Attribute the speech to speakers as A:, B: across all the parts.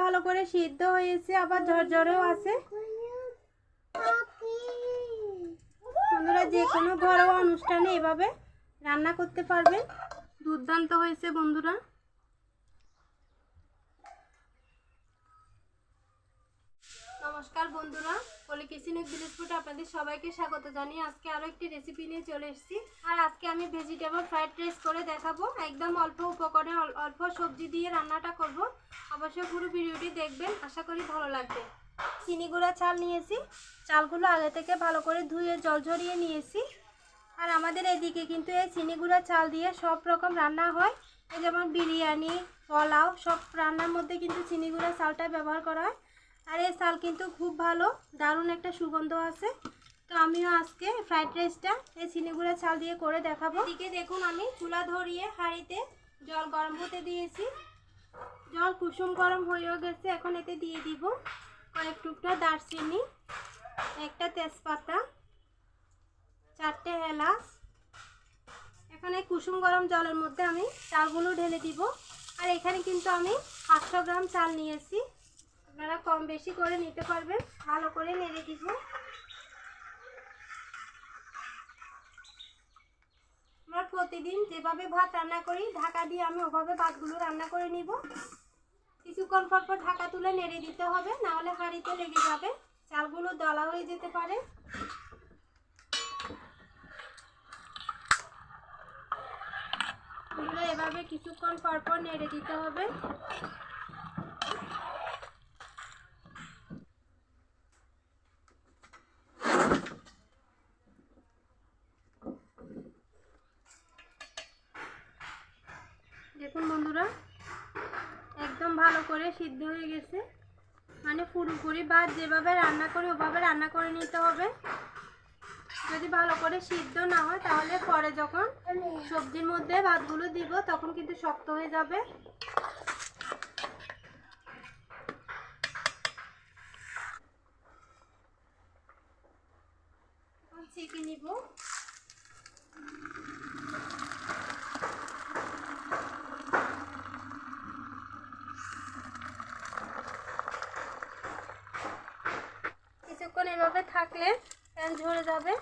A: ভালো করে সিদ্ধ হয়েছে, আবার ঝরঝরেও আছে। বন্ধুরা, যে কোনো ঘরোয়া অনুষ্ঠানে এভাবে রান্না করতে পারবেন দুর্দান্ত হয়েছে বন্ধুরা। নমস্কার বন্ধুরা। পলি কিচেন ভিলেজ ফুড আপনাদের সবাইকে স্বাগত জানিয়ে আজকে আরও একটি রেসিপি নিয়ে চলে এসেছি। আর আজকে আমি ভেজিটেবল ফ্রাইড রাইস করে দেখাবো। একদম অল্প উপকরণে অল্প সবজি দিয়ে রান্নাটা করব। অবশ্যই পুরো ভিডিওটি দেখবেন, আশা করি ভালো লাগবে। চিনি গুঁড়া চাল নিয়েছি। চালগুলো আগে থেকে ভালো করে ধুয়ে জল ঝরিয়ে নিয়েছি। আর আমাদের এদিকে কিন্তু এই চিনি গুঁড়া চাল দিয়ে সব রকম রান্না হয়। যেমন বিরিয়ানি, পোলাও, সব রান্নার মধ্যে কিন্তু চিনি গুঁড়া চালটা ব্যবহার করা হয়। আর এই চাল কিন্তু খুব ভালো, দারুণ একটা সুগন্ধ আছে। তো আমিও আজকে ফ্রাইড রাইসটা এই চিনি গুঁড়া চাল দিয়ে করে দেখাবো। এদিকে দেখুন আমি চুলা ধরিয়ে হাঁড়িতে জল গরম হতে দিয়েছি। জল কুসুম গরম হয়েও গেছে, এখন এতে দিয়ে দিব কয়েক টুকরা দারচিনি, একটা তেজপাতা, চারটে এলাচ। এখন কুসুম গরম জলের মধ্যে আমি চালগুলো ঢেলে দিব। আর এখানে কিন্তু আমি পাঁচশো গ্রাম চাল নিয়েছি। আপনারা কম বেশি করে নিতে পারবেন। ভালো করে নেড়ে দিব। আমরা প্রতিদিন যেভাবে ভাত রান্না করি, ঢাকা দিয়ে আমি ওভাবে ভাতগুলো রান্না করে নিব। কিছুক্ষণ পর পর ঢাকা তুলে নেড়ে দিতে হবে, না হলে হাঁড়িতে লেগে যাবে। চালগুলো দলা হয়ে যেতে পারে। এভাবে কিছুক্ষণ পর পর নেড়ে দিতে হবে দেখুন বন্ধুরা একদম ভালো করে সিদ্ধ হয়ে গেছে। মানে পুরোপুরি ভাত যেভাবে রান্না করি, ওভাবে রান্না করে নিতে হবে। যদি ভালো করে সিদ্ধ না হয়, তাহলে পরে যখন সবজির মধ্যে ভাতগুলো দিব, তখন কিন্তু শক্ত হয়ে যাবে। ছেঁকে নিব কিছুক্ষণ থাকলে প্যান ঝরে যাবে।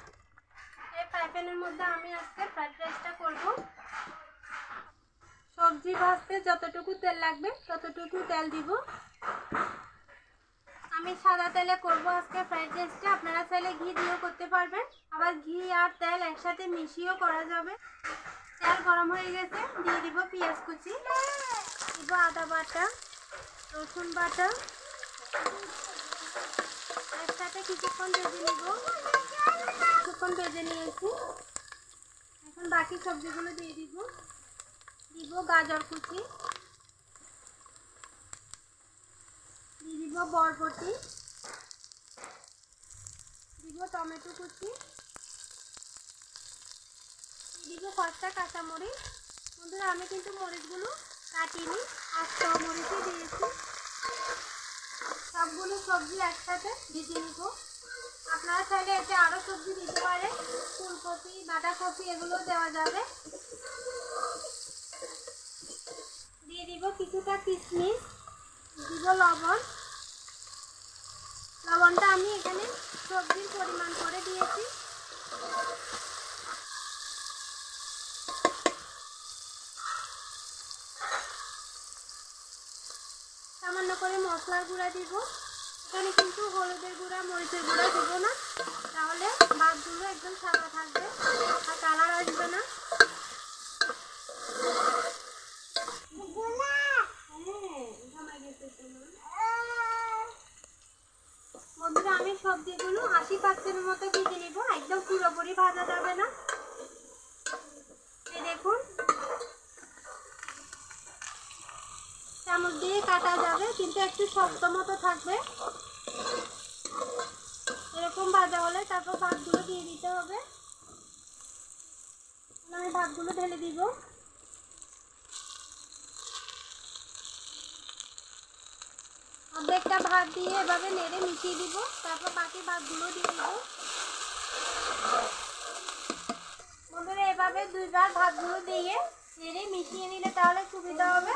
A: এই ফ্রাই প্যানের মধ্যে আমি আজকে ফ্রাইড রাইসটা করব। সবজি ভাজতে যতটুকু তেল লাগবে, ততটুকু তেল দিব। আমি সাদা তেলে করব আজকে ফ্রাইড রাইসটা আপনারা চাইলে ঘি দিয়েও করতে পারবেন। আবার ঘি আর তেল একসাথে মিশিয়েও করা যাবে। তেল গরম হয়ে গেছে, দিয়ে দিব পেঁয়াজ কুচি। দিব আদা বাটা, রসুন বাটা। একসাথে বাকি সবজিগুলো দিয়ে দিব। দিব গাজর কুচি। দিয়ে দিব বরবটি। দিব টমেটো কুচি। দিব কষ্টা কাঁচামরিচ। বন্ধুরা, আমি কিন্তু মরিচগুলো কাটিনি। আস্ত মরিচই দিয়েছি। সবগুলো সবজি একসাথে ভেজে নিব আপনারা চাইলে এতে আরও সবজি দিতে পারেন। ফুলকপি, বাঁধাকপি, এগুলো দেওয়া যাবে। দিয়ে দিব কিছুটা কিশমিশ দিব লবণ। লবণটা আমি এখানে সবজির পরিমাণ করে দিয়েছি। করে মশলার গুঁড়া দিব। এখানে কিন্তু হলুদের গুঁড়া, মরিচের গুঁড়া দেবো না। তাহলে ভাতগুলো একদম সাদা থাকবে আর কালার আসবে না। বন্ধুরা, আমি সবজিগুলো আশি পার্সেন্টের মতো ভেজে নিব। একদম পুরোপুরি ভাজা যাবে না এই দেখুন চামচ দিয়ে কাটা যাবে, কিন্তু একটু শক্ত মতো থাকবে। এরকম ভাজা হলে তারপর ভাতগুলো দিয়ে দিতে হবে। আমি ভাতগুলো ঢেলে দিব। অর্ধেকটা ভাত দিয়ে এভাবে নেড়ে মিশিয়ে দিব, তারপর বাকি ভাতগুলো দিয়ে দিব। বন্ধুরা, এভাবে দুইবার ভাতগুলো দিয়ে নেড়ে মিশিয়ে নিলে তাহলে সুবিধা হবে।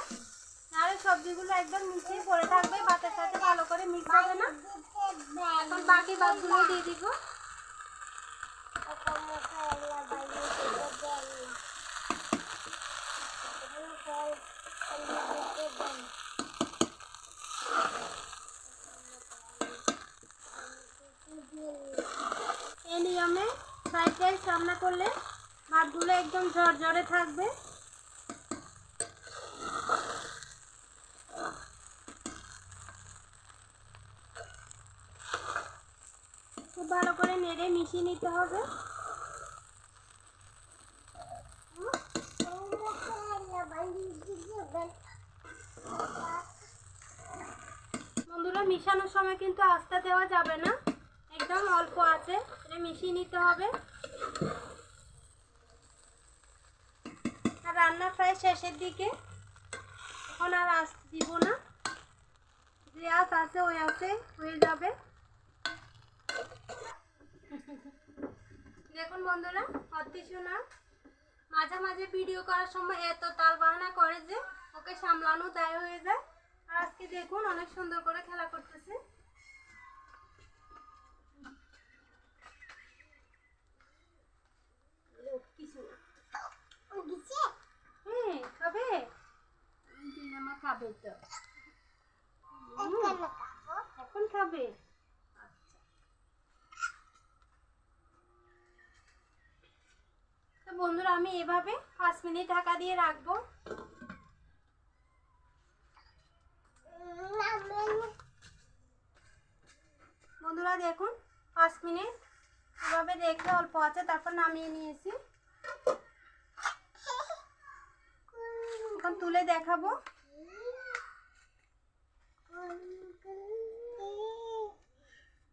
A: সবজিগুলো একদম মিশিয়ে পড়ে থাকবে যাবে না? এখন বাকি ভাতগুলো দিয়ে দিব। এই নিয়মে ফ্রাইড রাইস রান্না করলে ভাতগুলো একদম ঝরঝরে থাকবে। খুব ভালো করে নেড়ে মিশিয়ে নিতে হবে। বন্ধুরা, মিশানোর সময় কিন্তু আস্তে দেওয়া যাবে না। একদম অল্প আছে, এটা মিশিয়ে নিতে হবে। আর রান্না প্রায় শেষের দিকে। এখন আর আস দিব না। যে আস আছে, ওই আছে হয়ে যাবে। দেখুন বন্ধুরা অতি শোনা মাঝে মাঝে ভিডিও করার সময় এত তাল বাহানা করে যে ওকে সামলানো দায় হয়ে যায়। আর আজকে দেখুন অনেক সুন্দর করে খেলা করতেছে। না। হ্যাঁ খাবে তো। এখন খাবে আচ্ছা তো বন্ধুরা আমি এভাবে পাঁচ মিনিট ঢাকা দিয়ে রাখব। বন্ধুরা দেখুন, পাঁচ মিনিট এভাবে রেখে অল্প আছে, তারপর নামিয়ে নিয়েছি। এখন তুলে দেখাবো।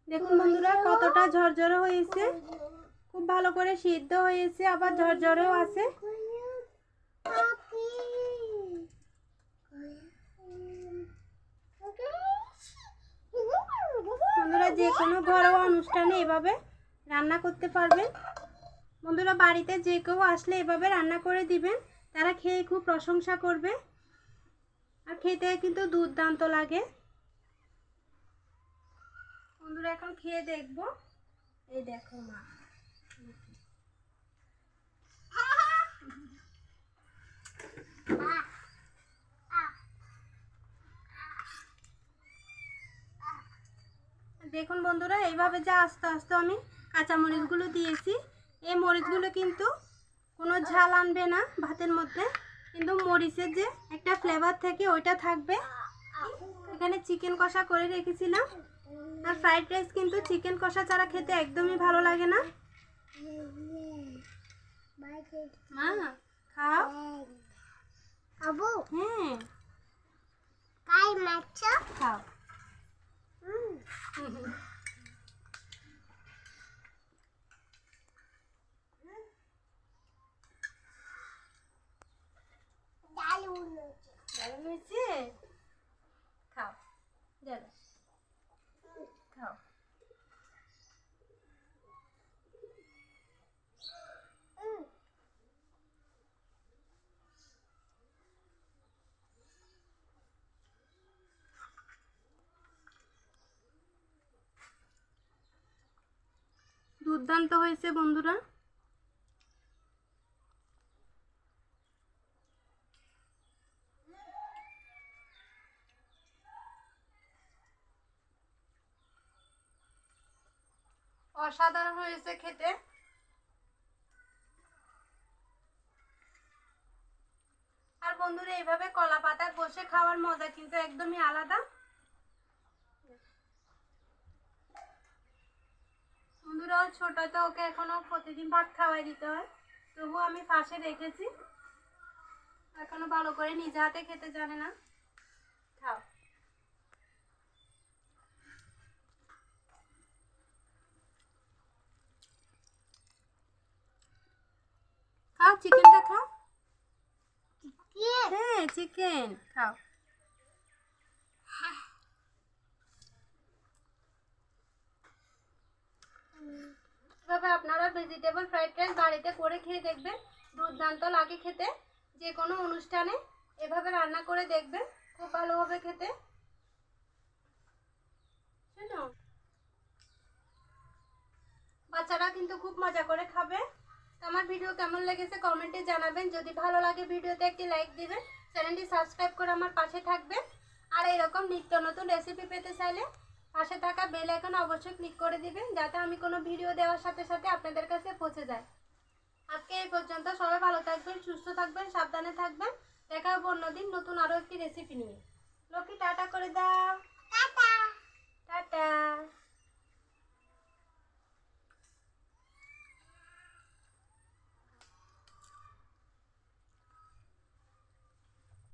A: দেখুন বন্ধুরা, কতটা ঝরঝরে হয়েছে। খুব ভালো করে সিদ্ধ হয়েছে, আবার ঝরঝরেও আছে। বন্ধুরা, যে কোনো ঘরোয়া অনুষ্ঠানে এভাবে রান্না করতে পারবেন। বন্ধুরা, বাড়িতে যে কেউ আসলে এভাবে রান্না করে দিবেন, তারা খেয়ে খুব প্রশংসা করবে। আর খেতে কিন্তু দুর্দান্ত লাগে। বন্ধুরা, এখন খেয়ে দেখব। এই দেখো মা। দেখুন বন্ধুরা, এইভাবে যে আস্তে আস্তে আমি কাঁচা মরিচগুলো দিয়েছি। এই মরিচগুলো কিন্তু কোনো ঝাল আনবে না ভাতের মধ্যে। কিন্তু মরিচের যে একটা ফ্লেভার থাকে, ওইটা থাকবে। এখানে চিকেন কষা করে রেখেছিলাম। আর ফ্রাইড রাইস কিন্তু চিকেন কষা ছাড়া খেতে একদমই ভালো লাগে না। মা, খাও।
B: খাব?
A: হুম।
B: কাই মাছ?
A: খাও।
B: দারুণ
A: দারুণ হয়েছে খাও দাদা খাও দুর্দান্ত হয়েছে বন্ধুরা। অসাধারণ হয়েছে খেতে। আর বন্ধুরা, এইভাবে কলা পাতা বসে খাওয়ার মজা কিন্তু একদমই আলাদা। বন্ধুরা ছোট তো ওকে এখনও প্রতিদিন ভাত খাওয়াই দিতে হয়। তবুও আমি পাশে রেখেছি। এখনও ভালো করে নিজে হাতে খেতে জানে না। খাও। খাও চিকেনটা খাও। হ্যাঁ চিকেন খাও। এইভাবে আপনারা ভেজিটেবল ফ্রাইড রাইস বাড়িতে করে খেয়ে দেখবেন? দুর্দান্ত লাগে খেতে। যে কোনো অনুষ্ঠানে এভাবে রান্না করে দেখবেন। খুব ভালো হবে খেতে। বাচ্চারা কিন্তু খুব মজা করে খাবে। আমার ভিডিও কেমন লেগেছে কমেন্টে জানাবেন। যদি ভালো লাগে ভিডিওতে একটি লাইক দিবেন। চ্যানেলটি সাবস্ক্রাইব করে আমার পাশে থাকবেন। আর এরকম নিত্য নতুন রেসিপি পেতে চাইলে পাশে থাকা বেল আইকন অবশ্যই ক্লিক করে দিবেন যাতে আমি কোনো ভিডিও দেওয়ার সাথে সাথে আপনাদের কাছে পৌঁছে যায়। আজকে এই পর্যন্ত সবাই ভালো থাকবেন সুস্থ থাকবেন সাবধানে থাকবেন। দেখা হবে অন্যদিন নতুন আরও একটি রেসিপি নিয়ে। লক্ষ্মী টাটা করে দাও। টাটা। টাটা।